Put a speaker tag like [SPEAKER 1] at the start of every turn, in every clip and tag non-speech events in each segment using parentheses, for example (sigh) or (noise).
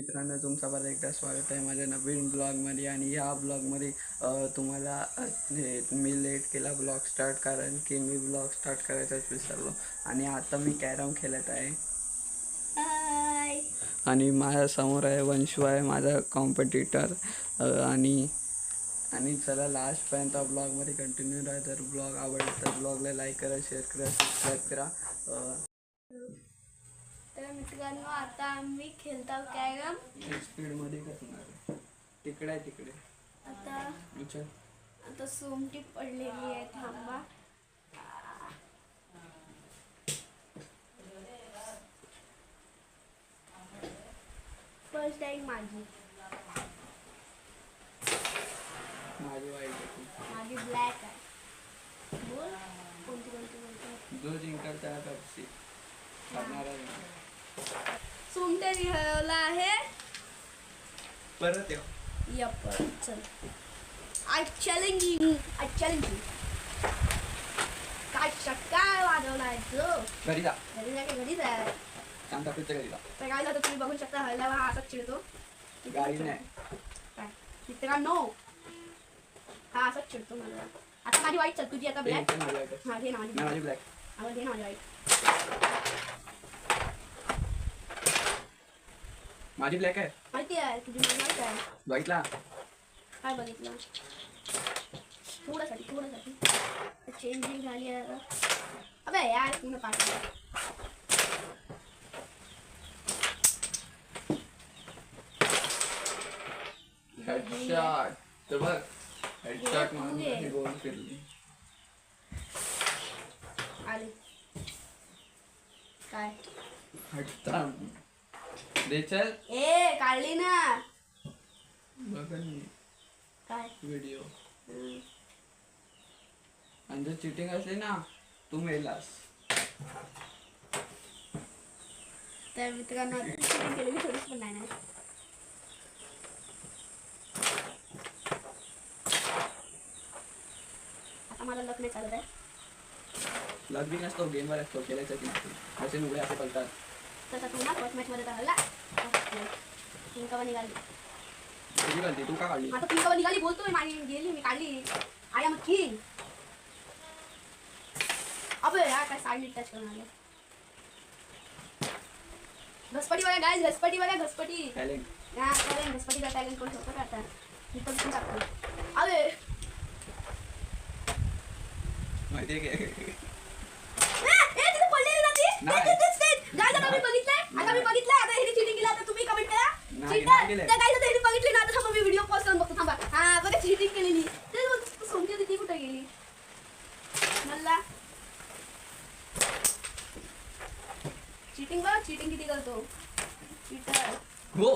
[SPEAKER 1] मित्रांनो तुमचा परत एकदा स्वागत आहे माझ्या नवीन ब्लॉगमध्ये. आणि ह्या ब्लॉगमध्ये तुम्हाला मी लेट केला ब्लॉग स्टार्ट कारण की मी ब्लॉग स्टार्ट करायचाच विसरलो. आणि आता मी कॅरम खेळत आहे. आणि माझ्यासमोर आहे वंशू आहे माझा कॉम्पिटिटर आणि आणि चला लास्टपर्यंत ब्लॉगमध्ये कंटिन्यू राहा. जर ब्लॉग आवडला तर ब्लॉगला लाईक करा शेअर करा सबस्क्राईब करा.
[SPEAKER 2] तर मित्रांनो आता आम्ही खेळतो कॅरम
[SPEAKER 1] एक स्पीडमध्ये करणार तिकडे आहे तिकडे.
[SPEAKER 2] आता
[SPEAKER 1] विचार
[SPEAKER 2] आता सोमटी पडलेली आहे थांबा. फ़र्स्ट टाईम माझी.
[SPEAKER 1] माझी वाईट होती
[SPEAKER 2] माझी ब्लॅक आहे. बोल. कोणती कोणती कोणती?
[SPEAKER 1] जो जिंकल त्याला पेप्सी करणारा जिंकल.
[SPEAKER 2] सोमटे लिहिला आहे.
[SPEAKER 1] परत येऊ.
[SPEAKER 2] चल. I challenge you I challenge you काय चक्का वाजवला आहे तो?
[SPEAKER 1] घरी जा.
[SPEAKER 2] घरी जा की घरीच आहे
[SPEAKER 1] सांगता पिक्चर घरी जा.
[SPEAKER 2] तर काय झालं तुम्ही बघू शकता हळल्यावर हा असाच चिडतो
[SPEAKER 1] गाडी नाही.
[SPEAKER 2] काय? मित्रांनो हा असाच चिडतो मला. आता माझी वाईट चल तुझी आता ब्लॅक. हा घे ना माझी
[SPEAKER 1] नाही, माझी ब्लॅक
[SPEAKER 2] आवाज घे ना माझी वाईट
[SPEAKER 1] माझी ब्लॅक आहे.
[SPEAKER 2] माहिती आहे तुझी माहिती आहे.
[SPEAKER 1] बघितला?
[SPEAKER 2] काय बघितलं. थोड्यासाठी थोड्यासाठी. चेंजिंग झाली आहे अबे यार पूर्ण पाठ
[SPEAKER 1] हेडशॉट तर बघ हेडशॉट म्हणून. ही गोल फिरली.
[SPEAKER 2] आली. काय?
[SPEAKER 1] हटता
[SPEAKER 2] ए काढली ना.
[SPEAKER 1] बघ
[SPEAKER 2] काय?
[SPEAKER 1] व्हिडिओ. आणि जर चिटिंग असली ना तू मेलास.
[SPEAKER 2] तर मित्रांनो shooting केलेली थोडीच पण नाही ना. आता मला लग्न चालत आहे.
[SPEAKER 1] लग बी नसतो गेमवर असतो खेळायचा की नसतो. असे उघडे असे पलतात
[SPEAKER 2] तसा तू ना फर्स्ट मॅच मध्ये तर हल्ला पिंकावा निघाली.
[SPEAKER 1] तुझी गलती तू का काढली?
[SPEAKER 2] आता पिंकावा निघाली बोलतोय माझी गेली मी काढली. आय एम किंग अबे यार काय नीट टच करून आले. घसपटी बघा गाय घसपटी बघा घसपटी.
[SPEAKER 1] टॅलेंट
[SPEAKER 2] हा चालेल घसपटीचा टॅलेंट कोण ठेवतो का आता? मी पण पण टाकतो. अरे
[SPEAKER 1] माहिती आहे की
[SPEAKER 2] ए, ए, तिथे पडलेली ना ती?
[SPEAKER 1] नाही.
[SPEAKER 2] ते- ते- ते- ते. Guys, आता मी बघितलंय आता मी
[SPEAKER 1] नाही.
[SPEAKER 2] बघितलंय आता ह्याने cheating केलं आता तुम्ही कमेंट करा
[SPEAKER 1] नाही,
[SPEAKER 2] Cheater.
[SPEAKER 1] नाही केलंय.
[SPEAKER 2] त्या guys आता ह्याने बघितली ना आता थांबा मी व्हिडिओ पॉज करून बघतो थांबा हा बघा चिटिंग केलेली. ते होती ती कुठे गेली? मला चिटिंग बघ चिटिंग किती करतो. चीटर
[SPEAKER 1] हो.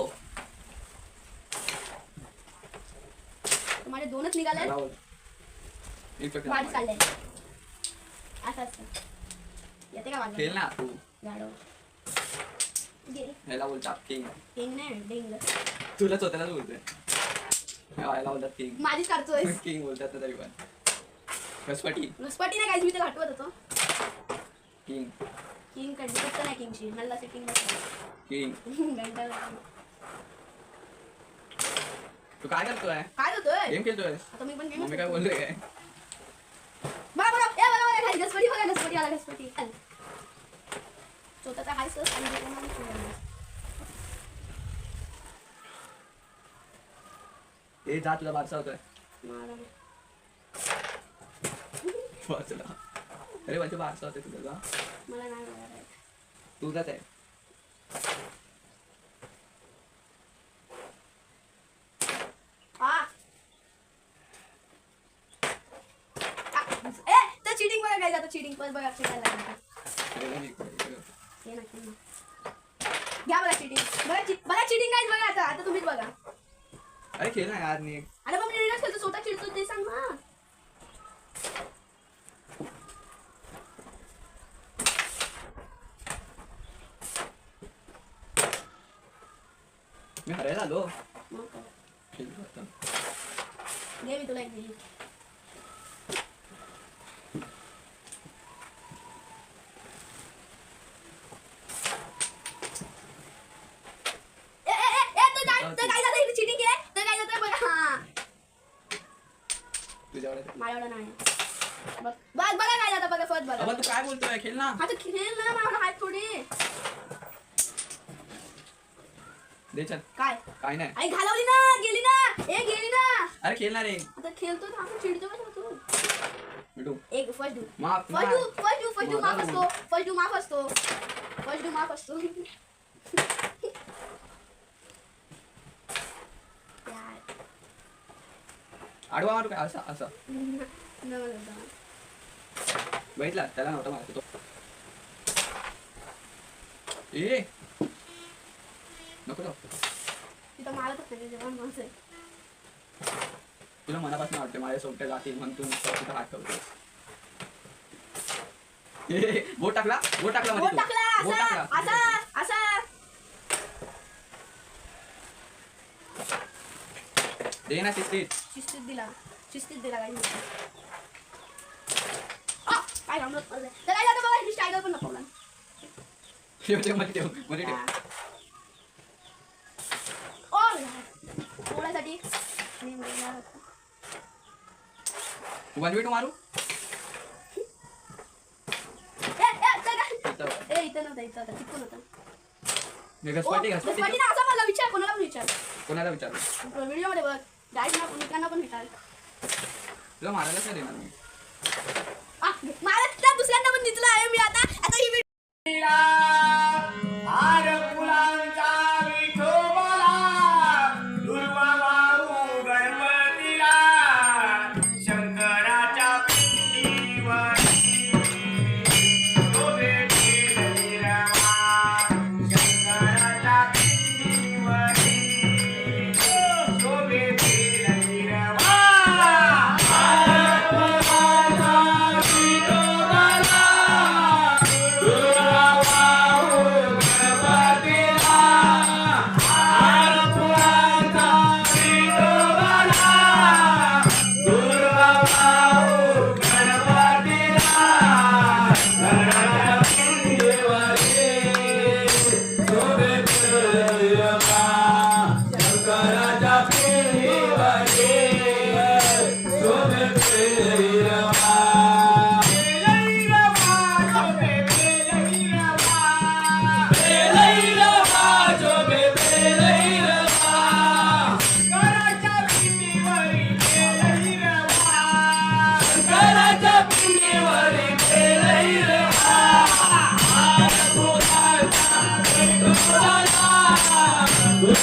[SPEAKER 2] माझे दोनच निघाले वाट
[SPEAKER 1] लाव.
[SPEAKER 2] चाललंय. असं असतं. येते का
[SPEAKER 1] खेळ
[SPEAKER 2] वाजवा
[SPEAKER 1] ना तू.
[SPEAKER 2] गेली
[SPEAKER 1] ह्याला बोलतात किंग
[SPEAKER 2] डिंग नाही डिंग
[SPEAKER 1] तुला स्वतःलाच बोलतोय. ह्याला बोलतात किंग
[SPEAKER 2] माझीच काढतोय
[SPEAKER 1] किंग (laughs) बोलतात ना तरी पण. घसपटी
[SPEAKER 2] घसपाटी नाही काहीच मी त्याला हटवत होतो.
[SPEAKER 1] किंग
[SPEAKER 2] किंग कडली फक्त नाही किंगची मला सेटिंग (laughs)
[SPEAKER 1] किंग तू काय करतोय?
[SPEAKER 2] काय होतोय
[SPEAKER 1] गेम खेळतोय.
[SPEAKER 2] आता मी पण
[SPEAKER 1] मम्मी काय बोलतोय काय
[SPEAKER 2] बघा बघा ए बघा बघा खाली घसपटी बघा घसपटी आला घसपटी स्वतः तर हायच आणि
[SPEAKER 1] ए जा तुला बारसा होतोय. वाचला अरे म्हणजे बारसा होतोय तुझा. तुझाच आहे
[SPEAKER 2] चिटिंग बघा काय आता चिटिंग पण बघा चिटायला. हे. घ्या बघा चिटिंग बघा बघा चिटिंग काय बघा आता आता तुम्हीच बघा
[SPEAKER 1] अरे खेळ ना यार नीट
[SPEAKER 2] अरे मग रिलॅक्स खेळतो स्वतः चिडतो ते सांग ना
[SPEAKER 1] मी हरायला आलो
[SPEAKER 2] मग काय.
[SPEAKER 1] खेळतो आता.
[SPEAKER 2] घे मी तुला एक दिली बघ बघ काय झालं बघा फ़र्स्ट बघा
[SPEAKER 3] अबा तू काय बोलतोय खेळ ना
[SPEAKER 2] हा तर खेळ ना मला हात थोडी।
[SPEAKER 3] दे चल।
[SPEAKER 2] काय?
[SPEAKER 3] काय नाही।
[SPEAKER 2] आई घालवली ना गेली ना। ए गेली ना।
[SPEAKER 3] अरे खेळणार रे।
[SPEAKER 2] आता खेळतो तर आपण चिडतो का तू?
[SPEAKER 3] मिठू
[SPEAKER 2] एक फ़र्स्ट डू
[SPEAKER 3] माफ़
[SPEAKER 2] फ़र्स्ट डू फ़र्स्ट डू फ़र्स्ट डू माफ़ असतो। फ़र्स्ट डू माफ़ असतो। फ़र्स्ट डू माफ़ असतो। (laughs)
[SPEAKER 3] आडवा मारू काय असा असा. बघितला? त्याला नव्हता मारतो तो ए! नको. तुला मनापासून वाटते माझ्या सोबत्या जातील म्हणून तू तिथं हात ठेवतोस. ए, बोट टाकला? बोट टाकला
[SPEAKER 2] बोट. टाकला
[SPEAKER 3] बोट
[SPEAKER 2] असा
[SPEAKER 3] टाकला
[SPEAKER 2] असा असा
[SPEAKER 3] दे ना शिस्तीत
[SPEAKER 2] शिस्तीत दिला शिस्तीत दिला काही काय घाबरत पडलंय. तर काय झालं बघा ही स्टायगर पण नको
[SPEAKER 3] ठेव ठेवमध्ये ठेवमध्ये ठेव
[SPEAKER 2] ओ पोळ्यासाठी मी मेला होता.
[SPEAKER 3] वन वे टू मारू
[SPEAKER 2] ए, ए, चल काय?
[SPEAKER 3] इथं.
[SPEAKER 2] ए, इथं नव्हतं, इथं होतं, तिकडून होतं.
[SPEAKER 3] हे
[SPEAKER 2] ओ,
[SPEAKER 3] घसपाटी घसपाटी
[SPEAKER 2] घसपाटी ना, असा मला विचार कोणाला पण विचार
[SPEAKER 3] कोणाला विचारलं
[SPEAKER 2] व्हिडिओमध्ये बघ गाईड ना मित्रांना पण विचार
[SPEAKER 3] तुला मारायलाच नाही देणार मी
[SPEAKER 2] आ, मला दुसऱ्यांना पण दिसलं आहे मी आता आता ही video-
[SPEAKER 1] शंकराच्या